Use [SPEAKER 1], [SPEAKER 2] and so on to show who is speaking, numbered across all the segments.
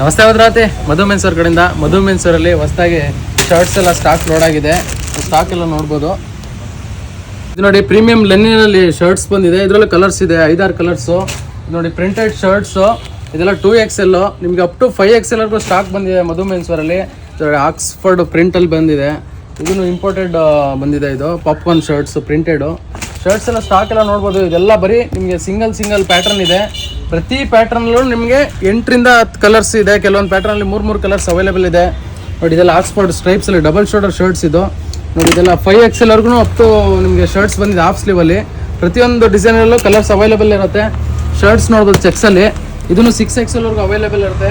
[SPEAKER 1] ನಮಸ್ತೆ ಭದ್ರಾವತಿ. ಮಧು ಮೆನ್ಸೂರ್ ಕಡೆಯಿಂದ. ಮಧು ಮೆನ್ಸೂರಲ್ಲಿ ಹೊಸದಾಗಿ ಶರ್ಟ್ಸ್ ಎಲ್ಲ ಸ್ಟಾಕ್ ಲೋಡ್ ಆಗಿದೆ. ಸ್ಟಾಕ್ ಎಲ್ಲ ನೋಡ್ಬೋದು. ಇದು ನೋಡಿ ಪ್ರೀಮಿಯಂ ಲೆನ್ನಿನಲ್ಲಿ ಶರ್ಟ್ಸ್ ಬಂದಿದೆ. ಇದರಲ್ಲಿ ಕಲರ್ಸ್ ಇದೆ. ಐದಾರು ಕಲರ್ಸು ನೋಡಿ ಪ್ರಿಂಟೆಡ್ ಶರ್ಟ್ಸು ಇದೆಲ್ಲ ಟೂ ಎಕ್ಸ್ ಎಲ್ಲು ನಿಮಗೆ ಅಪ್ ಟು ಫೈವ್ ಎಕ್ಸ್ ಎಲ್ಲರಿಗೂ ಸ್ಟಾಕ್ ಬಂದಿದೆ ಮಧು ಮೆನ್ಸ್ವರಲ್ಲಿ ಆಕ್ಸ್ಫರ್ಡ್ ಪ್ರಿಂಟಲ್ಲಿ ಬಂದಿದೆ. ಇದನ್ನು ಇಂಪೋರ್ಟೆಡ್ ಬಂದಿದೆ ಇದು. ಪಾಪ್ಕಾರ್ನ್ ಶರ್ಟ್ಸ್ ಪ್ರಿಂಟೆಡು ಶರ್ಟ್ಸ್ ಎಲ್ಲ ಸ್ಟಾಕ್ ಎಲ್ಲ ನೋಡ್ಬೋದು. ಇದೆಲ್ಲ ಬರೀ ನಿಮಗೆ ಸಿಂಗಲ್ ಸಿಂಗಲ್ ಪ್ಯಾಟರ್ನ್ ಇದೆ. ಪ್ರತಿ ಪ್ಯಾಟರ್ನಲ್ಲೂ ನಿಮಗೆ ಎಂಟರಿಂದ ಹತ್ತು ಕಲರ್ಸ್ ಇದೆ. ಕೆಲವೊಂದು ಪ್ಯಾಟ್ರನಲ್ಲಿ ಮೂರು ಮೂರು ಕಲರ್ಸ್ ಅವೈಲೇಬಲ್ ಇದೆ. ನೋಡಿ, ಇದೆಲ್ಲ ಆಕ್ಸ್ಫರ್ಡ್ ಸ್ಟ್ರೈಪ್ಸಲ್ಲಿ ಡಬಲ್ ಶೋಲ್ಡರ್ ಶರ್ಟ್ಸ್ ಇದು. ನೋಡಿ, ಇದೆಲ್ಲ ಫೈವ್ ಎಕ್ಸ್ ಎಲ್ವರೆಗೂ ಅಪ್ ಟು ನಿಮಗೆ ಶರ್ಟ್ಸ್ ಬಂದಿದೆ ಹಾಫ್ ಸ್ಲೀವಲ್ಲಿ ಪ್ರತಿಯೊಂದು ಡಿಸೈನಲ್ಲೂ ಕಲರ್ಸ್ ಅವೈಲೇಬಲ್ ಇರುತ್ತೆ. ಶರ್ಟ್ಸ್ ನೋಡ್ಬೋದು ಚೆಕ್ಸಲ್ಲಿ ಇದನ್ನು ಸಿಕ್ಸ್ ಎಕ್ಸ್ ಎಲ್ವರೆಗೂ ಅವೈಲೇಬಲ್ ಇರುತ್ತೆ.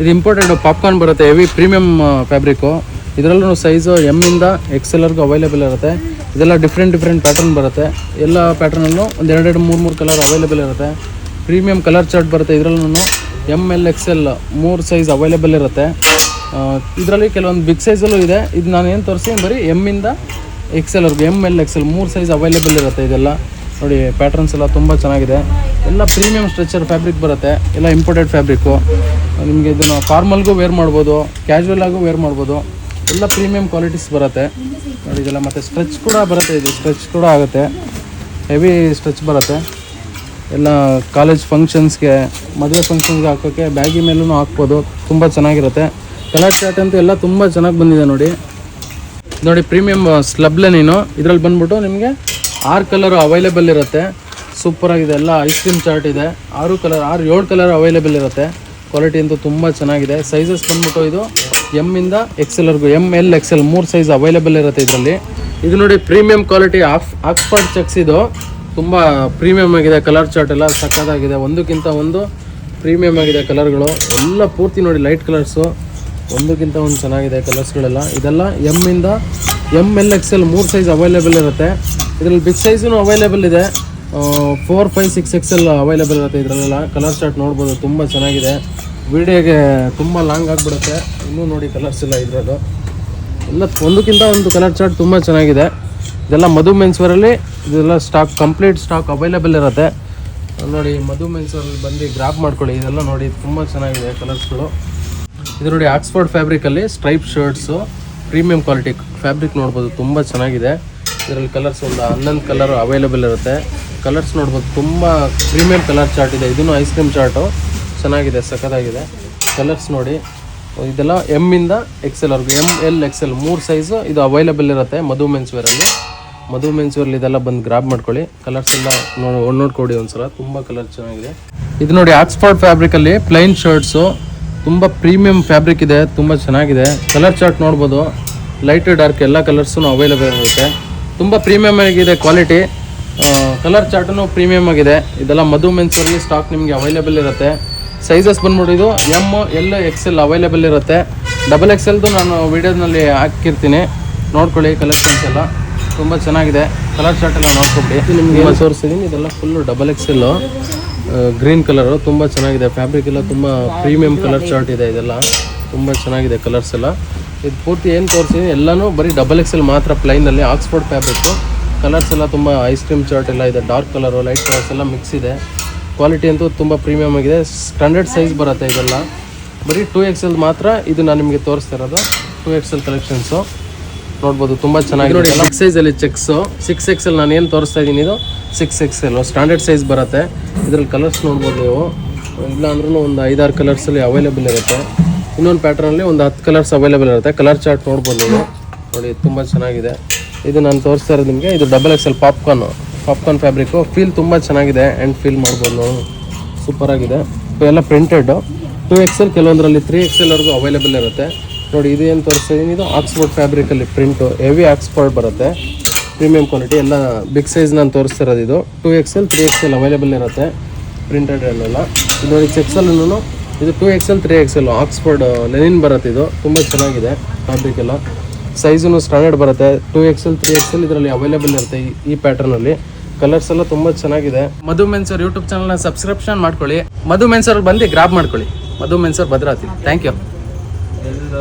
[SPEAKER 1] ಇದು ಇಂಪಾರ್ಟೆಂಟ್ ಪಾಪ್ಕಾರ್ನ್ ಬರುತ್ತೆ ಹೆವಿ ಪ್ರೀಮಿಯಂ ಫ್ಯಾಬ್ರಿಕ್ಕು ಇದರಲ್ಲೂ ಸೈಜು ಎಮ್ಮಿಂದ ಎಕ್ಸ್ ಎಲ್ವರೆಗೂ ಅವೈಲೇಬಲ್ ಇರುತ್ತೆ. ಇದೆಲ್ಲ ಡಿಫ್ರೆಂಟ್ ಡಿಫ್ರೆಂಟ್ ಪ್ಯಾಟರ್ನ್ ಬರುತ್ತೆ. ಎಲ್ಲ ಪ್ಯಾಟರ್ನಲ್ಲೂ ಒಂದು ಎರಡೆರಡು ಮೂರು ಮೂರು ಕಲರ್ ಅವೈಲೇಬಲ್ ಇರುತ್ತೆ. ಪ್ರೀಮಿಯಂ ಕಲರ್ ಚಾರ್ಟ್ ಬರುತ್ತೆ. ಇದರಲ್ಲೂ ಎಂ ಎಲ್ ಎಕ್ಸ್ ಎಲ್ ಮೂರು ಸೈಜ್ ಅವೈಲೇಬಲ್ ಇರುತ್ತೆ. ಇದರಲ್ಲಿ ಕೆಲವೊಂದು ಬಿಗ್ ಸೈಜಲ್ಲೂ ಇದೆ. ಇದು ನಾನು ಏನು ತೋರಿಸಿ ಬರೀ ಎಮ್ಮಿಂದ ಅವ್ರಿಗೆ ಎಂ ಎಲ್ ಎಕ್ಸ್ ಎಲ್ ಮೂರು ಸೈಜ್ ಅವೈಲೇಬಲ್ ಇರುತ್ತೆ ಇದೆಲ್ಲ. ನೋಡಿ ಪ್ಯಾಟ್ರನ್ಸ್ ಎಲ್ಲ ತುಂಬ ಚೆನ್ನಾಗಿದೆ. ಎಲ್ಲ ಪ್ರೀಮಿಯಂ ಸ್ಟ್ರೆಚರ್ ಫ್ಯಾಬ್ರಿಕ್ ಬರುತ್ತೆ. ಎಲ್ಲ ಇಂಪೋರ್ಟೆಡ್ ಫ್ಯಾಬ್ರಿಕ್ಕು ನಿಮಗೆ ಇದನ್ನು ಫಾರ್ಮಲ್ಗೂ ವೇರ್ ಮಾಡ್ಬೋದು ಕ್ಯಾಶುವಲ್ ಆಗೂ ವೇರ್ ಮಾಡ್ಬೋದು. ಎಲ್ಲ ಪ್ರೀಮಿಯಂ ಕ್ವಾಲಿಟೀಸ್ ಬರುತ್ತೆ. ನೋಡಿ, ಇದೆಲ್ಲ ಮತ್ತು ಸ್ಟ್ರೆಚ್ ಕೂಡ ಬರುತ್ತೆ. ಇದು ಸ್ಟ್ರೆಚ್ ಕೂಡ ಆಗುತ್ತೆ. ಹೆವಿ ಸ್ಟ್ರೆಚ್ ಬರುತ್ತೆ. ಎಲ್ಲ ಕಾಲೇಜ್ ಫಂಕ್ಷನ್ಸ್ಗೆ ಮದುವೆ ಫಂಕ್ಷನ್ಸ್ಗೆ ಹಾಕೋಕ್ಕೆ ಬ್ಯಾಗಿ ಮೇಲೂ ಹಾಕ್ಬೋದು. ತುಂಬ ಚೆನ್ನಾಗಿರುತ್ತೆ. ಕಲರ್ ಶರ್ಟ್ ಅಂತೂ ಎಲ್ಲ ತುಂಬ ಚೆನ್ನಾಗಿ ಬಂದಿದೆ ನೋಡಿ. ನೋಡಿ ಪ್ರೀಮಿಯಮ್ ಸ್ಲಬ್ಲೆ ನೀನು. ಇದರಲ್ಲಿ ಬಂದ್ಬಿಟ್ಟು ನಿಮಗೆ ಆರು ಕಲರ್ ಅವೈಲೇಬಲ್ ಇರುತ್ತೆ. ಸೂಪರ್ ಆಗಿದೆ. ಎಲ್ಲ ಐಸ್ ಕ್ರೀಮ್ ಚಾರ್ಟ್ ಇದೆ. ಆರು ಕಲರ್ ಆರು ಏಳು ಕಲರ್ ಅವೈಲೇಬಲ್ ಇರುತ್ತೆ. ಕ್ವಾಲಿಟಿ ಅಂತೂ ತುಂಬ ಚೆನ್ನಾಗಿದೆ. ಸೈಜಸ್ ಬಂದ್ಬಿಟ್ಟು ಇದು ಎಮ್ಮಿಂದ ಇಂದ ಎಕ್ಸ್ ಎಲ್ವರೆಗೂ ಎಂ ಎಲ್ ಎಕ್ಸ್ ಎಲ್ ಮೂರು ಸೈಜ್ ಅವೈಲೇಬಲ್ ಇರುತ್ತೆ ಇದರಲ್ಲಿ. ಇದು ನೋಡಿ premium quality of Oxford checks ಇದು. ತುಂಬ ಪ್ರೀಮಿಯಂ ಆಗಿದೆ ಕಲರ್ ಚಾರ್ಟ್ ಎಲ್ಲ ಸಕ್ಕತ್ತಾಗಿದೆ ಒಂದಕ್ಕಿಂತ ಒಂದು ಪ್ರೀಮಿಯಂ ಆಗಿದೆ ಕಲರ್ಗಳು ಎಲ್ಲ ಪೂರ್ತಿ ನೋಡಿ ಲೈಟ್ ಕಲರ್ಸು ಒಂದಕ್ಕಿಂತ ಒಂದು ಚೆನ್ನಾಗಿದೆ ಕಲರ್ಸ್ಗಳೆಲ್ಲ ಇದೆಲ್ಲ ಎಮ್ಮಿಂದ ಎಂ ಎಲ್ ಎಕ್ಸ್ ಎಲ್ ಮೂರು ಸೈಜ್ ಅವೈಲೇಬಲ್ ಇರುತ್ತೆ. ಇದರಲ್ಲಿ ಬಿಗ್ ಸೈಜೂ ಅವೈಲೇಬಲ್ ಇದೆ. Four five six X L available ಇರುತ್ತೆ ಇದರಲ್ಲೆಲ್ಲ. ಕಲರ್ ಚಾರ್ಟ್ ನೋಡ್ಬೋದು, ತುಂಬ ಚೆನ್ನಾಗಿದೆ. ವಿಡಿಯೋಗೆ ತುಂಬ ಲಾಂಗ್ ಆಗಿಬಿಡುತ್ತೆ. ಇನ್ನೂ ನೋಡಿ ಕಲರ್ಸ್ ಎಲ್ಲ ಇದರದ್ದು. ಎಲ್ಲ ಒಂದಕ್ಕಿಂತ ಒಂದು ಕಲರ್ ಚಾರ್ಟ್ ತುಂಬ ಚೆನ್ನಾಗಿದೆ. ಇದೆಲ್ಲ ಮಧು ಮೆನ್ಸ್ವರಲ್ಲಿ ಇದೆಲ್ಲ ಸ್ಟಾಕ್ ಕಂಪ್ಲೀಟ್ ಸ್ಟಾಕ್ ಅವೈಲೇಬಲ್ ಇರುತ್ತೆ. ನೋಡಿ ಮಧು ಮೆನ್ಸ್ವರಲ್ಲಿ ಬಂದು ಗ್ರಾಪ್ ಮಾಡ್ಕೊಳ್ಳಿ. ಇದೆಲ್ಲ ನೋಡಿ ತುಂಬ ಚೆನ್ನಾಗಿದೆ ಕಲರ್ಸ್ಗಳು ಇದು ನೋಡಿ Oxford ಫ್ಯಾಬ್ರಿಕಲ್ಲಿ stripe shirts premium quality fabric ನೋಡ್ಬೋದು. ತುಂಬ ಚೆನ್ನಾಗಿದೆ. ಇದರಲ್ಲಿ ಕಲರ್ಸ್ ಒಂದು ಹನ್ನೊಂದು ಕಲರ್ ಅವೈಲೇಬಲ್ ಇರುತ್ತೆ. ಕಲರ್ಸ್ ನೋಡ್ಬೋದು, ತುಂಬ ಪ್ರೀಮಿಯಂ ಕಲರ್ ಚಾರ್ಟ್ ಇದೆ. ಇದನ್ನು ಐಸ್ ಕ್ರೀಮ್ ಚಾರ್ಟು ಚೆನ್ನಾಗಿದೆ, ಸಖತ್ತಾಗಿದೆ. ಕಲರ್ಸ್ ನೋಡಿ. ಇದೆಲ್ಲ ಎಂ ಇಂದ ಎಕ್ಸ್ ಎಲ್ ವರ್ಗು. ಎಂ ಎಲ್ ಎಕ್ಸ್ ಎಲ್ ಮೂರು ಸೈಜು ಇದು ಅವೈಲೇಬಲ್ ಇರುತ್ತೆ ಮಧು ಮೆನ್ಸ್ವೇರಲ್ಲಿ ಮಧು ಮೆನ್ಸೂರ್ ಇದೆಲ್ಲ ಬಂದು ಗ್ರಾಬ್ ಮಾಡ್ಕೊಳ್ಳಿ. ಕಲರ್ಸ್ ಎಲ್ಲ ನೋಡಿ ನೋಡ್ಕೊಡಿ ಒಂದ್ಸಲ. ತುಂಬ ಕಲರ್ ಚೆನ್ನಾಗಿದೆ. ಇದು ನೋಡಿ ಆಕ್ಸ್ಫರ್ಡ್ ಫ್ಯಾಬ್ರಿಕಲ್ಲಿ ಪ್ಲೈನ್ ಶರ್ಟ್ಸು ತುಂಬ ಪ್ರೀಮಿಯಂ ಫ್ಯಾಬ್ರಿಕ್ ಇದೆ. ತುಂಬ ಚೆನ್ನಾಗಿದೆ. ಕಲರ್ ಚಾರ್ಟ್ ನೋಡ್ಬೋದು. ಲೈಟ್ ಡಾರ್ಕ್ ಎಲ್ಲ ಕಲರ್ಸು ಅವೈಲೇಬಲ್ ಇರುತ್ತೆ. ತುಂಬ ಪ್ರೀಮಿಯಂ ಆಗಿದೆ ಕ್ವಾಲಿಟಿ ಕಲರ್ ಚಾರ್ಟನು ಪ್ರೀಮಿಯಂ ಆಗಿದೆ. ಇದೆಲ್ಲ ಮಧು ಮೆನ್ಸಲ್ಲಿ ಸ್ಟಾಕ್ ನಿಮಗೆ ಅವೈಲೇಬಲ್ ಇರುತ್ತೆ. ಸೈಜಸ್ ಬಂದ್ಬಿಟ್ಟು ಇದು M L X L available ಇರುತ್ತೆ. ಡಬಲ್ ಎಕ್ಸ್ ಎಲ್ದು ನಾನು ವೀಡಿಯೋದಲ್ಲಿ ಹಾಕಿರ್ತೀನಿ. ನೋಡ್ಕೊಳ್ಳಿ ಕಲೆಕ್ಷನ್ಸ್ ಎಲ್ಲ. ತುಂಬ ಚೆನ್ನಾಗಿದೆ. ಕಲರ್ ಶರ್ಟ್ ಎಲ್ಲ ನೋಡ್ಕೊಬಿಡಿ. ನಿಮ್ಗೆ ತೋರಿಸಿದ್ದೀನಿ ಇದೆಲ್ಲ full double X L green colour ತುಂಬ ಚೆನ್ನಾಗಿದೆ. ಫ್ಯಾಬ್ರಿಕ್ ಎಲ್ಲ ತುಂಬ ಪ್ರೀಮಿಯಂ ಕಲರ್ ಶರ್ಟ್ ಇದೆ ಇದೆಲ್ಲ. ತುಂಬ ಚೆನ್ನಾಗಿದೆ ಕಲರ್ಸ್ ಎಲ್ಲ. ಇದು ಪೂರ್ತಿ ಏನು ತೋರಿಸಿದ್ದೀನಿ ಎಲ್ಲನೂ ಬರೀ ಡಬಲ್ ಎಕ್ಸ್ ಎಲ್ ಮಾತ್ರ ಪ್ಲೈನಲ್ಲಿ ಆಕ್ಸ್ಫೋರ್ಡ್ ಫ್ಯಾಬ್ರಿಕ್ಕು ಕಲರ್ಸ್ ಎಲ್ಲ ತುಂಬ ಐಸ್ ಕ್ರೀಮ್ ಶರ್ಟ್ ಎಲ್ಲ ಇದೆ ಡಾರ್ಕ್ ಕಲರು ಲೈಟ್ ಕಲರ್ಸ್ ಎಲ್ಲ ಮಿಕ್ಸ್ ಇದೆ. ಕ್ವಾಲಿಟಿ ಅಂತೂ ತುಂಬ ಪ್ರೀಮಿಯಮ್ ಆಗಿದೆ. ಸ್ಟ್ಯಾಂಡರ್ಡ್ ಸೈಜ್ ಬರುತ್ತೆ ಇದೆಲ್ಲ. ಬರೀ ಟೂ ಎಕ್ಸ್ ಎಲ್ ಮಾತ್ರ ಇದು ನಾನು ನಿಮಗೆ ತೋರಿಸ್ತಾ ಇರೋದು. ಟೂ ಎಕ್ಸ್ ಎಲ್ ಕಲೆಕ್ಷನ್ಸು ನೋಡ್ಬೋದು ತುಂಬ ಚೆನ್ನಾಗಿದೆ. ನೋಡಿ ಸಿಕ್ಸ್ ಸೈಜಲ್ಲಿ ಚೆಕ್ಸು ಸಿಕ್ಸ್ ಎಕ್ಸ್ ಎಲ್ ನಾನು ಏನು ತೋರಿಸ್ತಾ ಇದ್ದೀನಿ ಇದು? Six X L standard size ಬರುತ್ತೆ. ಇದ್ರಲ್ಲಿ ಕಲರ್ಸ್ ನೋಡ್ಬೋದು ನೀವು. ಇಲ್ಲ ಅಂದ್ರೂ ಒಂದು ಐದಾರು ಕಲರ್ಸಲ್ಲಿ ಅವೈಲೇಬಲ್ ಇರುತ್ತೆ. ಇನ್ನೊಂದು ಪ್ಯಾಟ್ರನಲ್ಲಿ ಒಂದು ಹತ್ತು ಕಲರ್ಸ್ ಅವೈಲೇಬಲ್ ಇರುತ್ತೆ. ಕಲರ್ ಚಾರ್ಟ್ ನೋಡ್ಬೋದು ನೀವು. ನೋಡಿ ತುಂಬ ಚೆನ್ನಾಗಿದೆ. ಇದು ನಾನು ತೋರಿಸ್ತಾ ಇರೋದು ನಿಮಗೆ. ಇದು double X L popcorn popcorn fabric feel ತುಂಬ ಚೆನ್ನಾಗಿದೆ. ಆ್ಯಂಡ್ ಫೀಲ್ ಮಾಡ್ಬೋದು ಸೂಪರಾಗಿದೆ ಸೂಪರ್ ಆಗಿದೆ. ಎಲ್ಲ ಪ್ರಿಂಟೆಡ್ ಟೂ ಎಕ್ಸ್ ಎಲ್ ಕೆಲವೊಂದರಲ್ಲಿ ತ್ರೀ ಎಕ್ಸ್ ಎಲ್ವರೆಗೂ ಅವೈಲೇಬಲ್ ಇರುತ್ತೆ. ನೋಡಿ, ಇದು ಏನು ತೋರಿಸ್ತಾ ಇದ್ದೀನಿ ಇದು ಆಕ್ಸ್ಫೋರ್ಡ್ ಫ್ಯಾಬ್ರಿಕಲ್ಲಿ ಪ್ರಿಂಟು ಹೆವಿ ಆಕ್ಸ್ಫೋರ್ಡ್ ಬರುತ್ತೆ. ಪ್ರೀಮಿಯಂ ಕ್ವಾಲಿಟಿ ಎಲ್ಲ ಬಿಗ್ ಸೈಜ್ ನಾನು ತೋರಿಸ್ತಿರೋದು ಇದು. Two X L three X L available ಇರುತ್ತೆ. ಪ್ರಿಂಟೆಡ್ ಎಲ್ಲ ನೋಡಿ ಚೆಕ್ಸಲ್ಲೂ ಇದು two X L three X L Oxford linen ಬರುತ್ತೆ ಇದು. ತುಂಬ ಚೆನ್ನಾಗಿದೆ ಫ್ಯಾಬ್ರಿಕ್ ಎಲ್ಲ. ಸೈಜು ಸ್ಟ್ಯಾಂಡರ್ಡ್ ಬರುತ್ತೆ. Two X L three X L ಇದರಲ್ಲಿ ಅವೈಲೇಬಲ್ ಇರುತ್ತೆ ಈ- ಈ ಪ್ಯಾಟರ್ನಲ್ಲಿ ಕಲರ್ಸ್ ಎಲ್ಲ ತುಂಬ ಚೆನ್ನಾಗಿದೆ. ಮಧು ಮೆನ್ಸರ್ ಯೂಟ್ಯೂಬ್ ಚಾನಲ್ನ ಸಬ್ಸ್ಕ್ರಿಪ್ಷನ್ ಮಾಡ್ಕೊಳ್ಳಿ. ಮಧು ಮೆನ್ಸರ್ ಬಂದು ಗ್ರಾಬ್ ಮಾಡ್ಕೊಳ್ಳಿ. ಮಧು ಮೆನ್ಸರ್ ಭದ್ರಾತಿ ಥ್ಯಾಂಕ್ ಯು